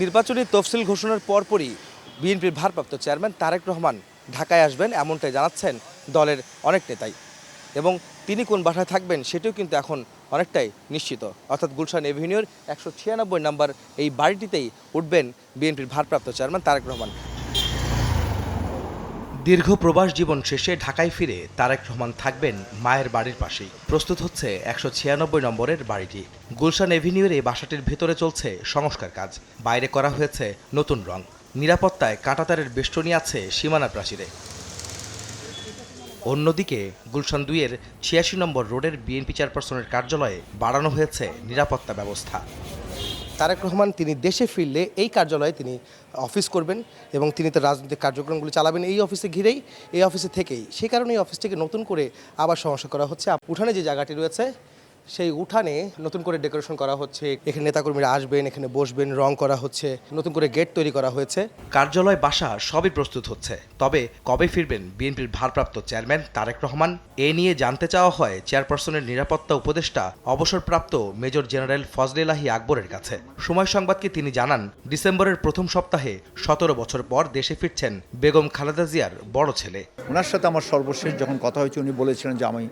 নির্বাচনী তফসিল ঘোষণার পরপরই বিএনপির ভারপ্রাপ্ত চেয়ারম্যান তারেক রহমান ঢাকায় আসবেন এমনটাই জানাচ্ছেন দলের অনেক নেতাই। এবং তিনি কোন বাসায় থাকবেন সেটিও কিন্তু এখন অনেকটাই নিশ্চিত। অর্থাৎ গুলশান এভিনিউর একশো ছিয়ানব্বই নাম্বার এই বাড়িটিতেই উঠবেন বিএনপির ভারপ্রাপ্ত চেয়ারম্যান তারেক রহমান। দীর্ঘ প্রবাস জীবন শেষে ঢাকায় ফিরে তারেক রহমান থাকবেন মায়ের বাড়ির পাশেই। প্রস্তুত হচ্ছে একশো ছিয়ানব্বই নম্বরের বাড়িটি। গুলশান এভিনিউর এই বাসাটির ভেতরে চলছে সংস্কার কাজ। বাইরে করা হয়েছে নতুন রং। নিরাপত্তায় কাঁটাতারের বেষ্টনী আছে সীমানা প্রাচীরে। অন্যদিকে, গুলশান দুইয়ের ছিয়াশি নম্বর রোডের বিএনপি চেয়ারপারসনের কার্যালয়ে বাড়ানো হয়েছে নিরাপত্তা ব্যবস্থা। তারেক রহমান তিনি দেশে ফিরলে এই কার্যালয়ে তিনি অফিস করবেন এবং তিনি তার রাজনৈতিক কার্যক্রমগুলি চালাবেন এই অফিসে ঘিরেই, এই অফিসে থেকেই। সেই কারণে এই অফিসটিকে নতুন করে আবার সমস্যা করা হচ্ছে। উঠানে যে জায়গাটি রয়েছে সেই উঠানে নতুন করে ডেকোরেশন করা হচ্ছে এখানে নেতাকর্মীরা আসবেন এখানে বসবেন রং করা হচ্ছে নতুন করে গেট তৈরি করা হয়েছে। কার্যালয় বাসা সবই প্রস্তুত হচ্ছে। তবে কবে ফিরবেন বিএনপির ভারপ্রাপ্ত চেয়ারম্যান তারেক রহমান? এ নিয়ে জানতে চাওয়া হয় চেয়ারপারসনের নিরাপত্তা উপদেষ্টা অবসরপ্রাপ্ত মেজর জেনারেল ফজলেলাহি আকবরের কাছে। সময় সংবাদকে তিনি জানান ডিসেম্বরের প্রথম সপ্তাহে সতেরো বছর পর দেশে ফিরছেন বেগম খালেদা জিয়ার বড় ছেলে। ওনার সাথে আমার সর্বশেষ যখন কথা হয়েছে উনি বলেছিলেন যে আমি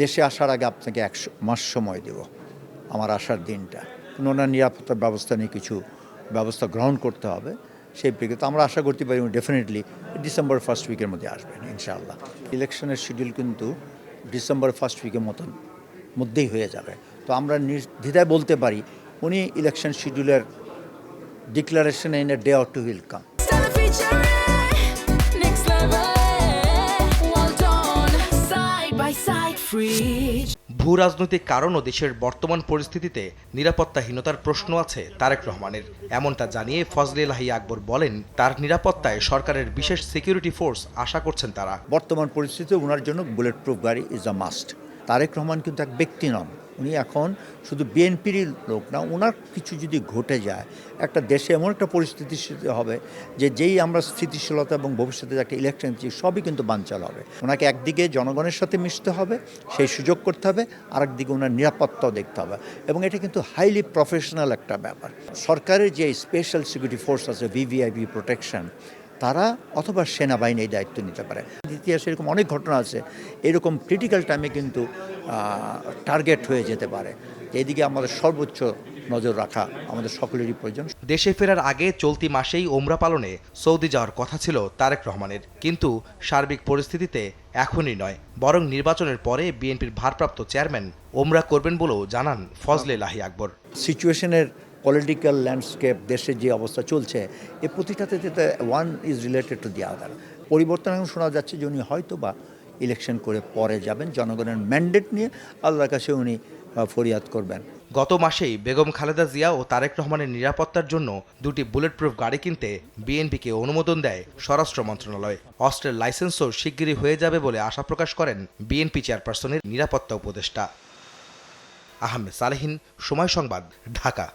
দেশে আসার আগে আপনাকে এক মাস সময় দেব, আমার আসার দিনটা। ওনার নিরাপত্তা ব্যবস্থা নিয়ে কিছু ব্যবস্থা গ্রহণ করতে হবে, সেই প্রেক্ষিতে আমরা আশা করতে পারি ডেফিনেটলি ডিসেম্বর ফার্স্ট উইকের মধ্যে আসবেন, ইনশাআল্লাহ। ইলেকশনের শিডিউল কিন্তু ডিসেম্বর ফার্স্ট উইকের মতন, মধ্যেই হয়ে যাবে। তো আমরা নির্দ্বিধায় বলতে পারি, উনি election শিডিউলের declaration in a day or two will come ভূ রাজনৈতিক কারণ ও দেশের বর্তমান পরিস্থিতিতে নিরাপত্তাহীনতার প্রশ্ন আছে তারেক রহমানের। এমনটা জানিয়ে ফজলে লাহি আকবর বলেন তার নিরাপত্তায় সরকারের বিশেষ সিকিউরিটি ফোর্স আশা করছেন তারা। বর্তমান পরিস্থিতিতে ওনার জন্য বুলেট প্রুফ গাড়ি is a must Tarique Rahman কিন্তু এক ব্যক্তি নন। উনি এখন শুধু বিএনপির লোক না ওনার কিছু যদি ঘটে যায়, একটা দেশে এমন একটা পরিস্থিতি হবে যে যেই আমরা স্থিতিশীলতা এবং ভবিষ্যতে একটা ইলেকশন সবই কিন্তু বানচাল হবে। ওনাকে একদিকে জনগণের সাথে মিশতে হবে, সেই সুযোগ করতে হবে, আরেকদিকে ওনার নিরাপত্তাও দেখতে হবে। এবং এটা কিন্তু হাইলি প্রফেশনাল একটা ব্যাপার। সরকারের যে স্পেশাল সিকিউরিটি ফোর্স আছে ভিভিআইপি প্রোটেকশন তারা অথবা সেনাবাহিনী এই দায়িত্ব নিতে পারে। ইতিহাসে এরকম অনেক ঘটনা আছে এরকম ক্রিটিক্যাল টাইমে কিন্তু টার্গেট হয়ে যেতে পারে। এদিকে আমাদের সর্বোচ্চ নজর রাখা আমাদের সকলেরই প্রয়োজন। দেশে ফেরার আগে চলতি মাসেই ওমরা পালনে সৌদি যাওয়ার কথা ছিল তারেক রহমানের। কিন্তু সার্বিক পরিস্থিতিতে এখনই নয় বরং নির্বাচনের পরে বিএনপির ভারপ্রাপ্ত চেয়ারম্যান ওমরা করবেন বলেও জানান ফজলে লাহি আকবর। সিচুয়েশনের পলিটিক্যাল ল্যান্ডস্কেপ দেশে যে অবস্থা চলছে, এ প্রতিটাতে one is related to the other পরিবর্তন এখন শোনা যাচ্ছে যে উনি হয়তো বা ইলেকশন করে পরে যাবেন, জনগণের ম্যান্ডেট নিয়ে আল্লাহর কাছে উনি ফরিয়াদ করবেন। গত মাসেই বেগম খালেদা জিয়া ও তারেক রহমানের নিরাপত্তার জন্য দুটি বুলেট প্রুফ গাড়ি কিনতে বিএনপিকে অনুমোদন দেয় স্বরাষ্ট্র মন্ত্রণালয়। অস্ত্রের লাইসেন্সও শিগগিরই হয়ে যাবে বলে আশা প্রকাশ করেন বিএনপি চেয়ারপারসনের নিরাপত্তা উপদেষ্টা। আহমেদ সালেহিন, সময় সংবাদ, ঢাকা।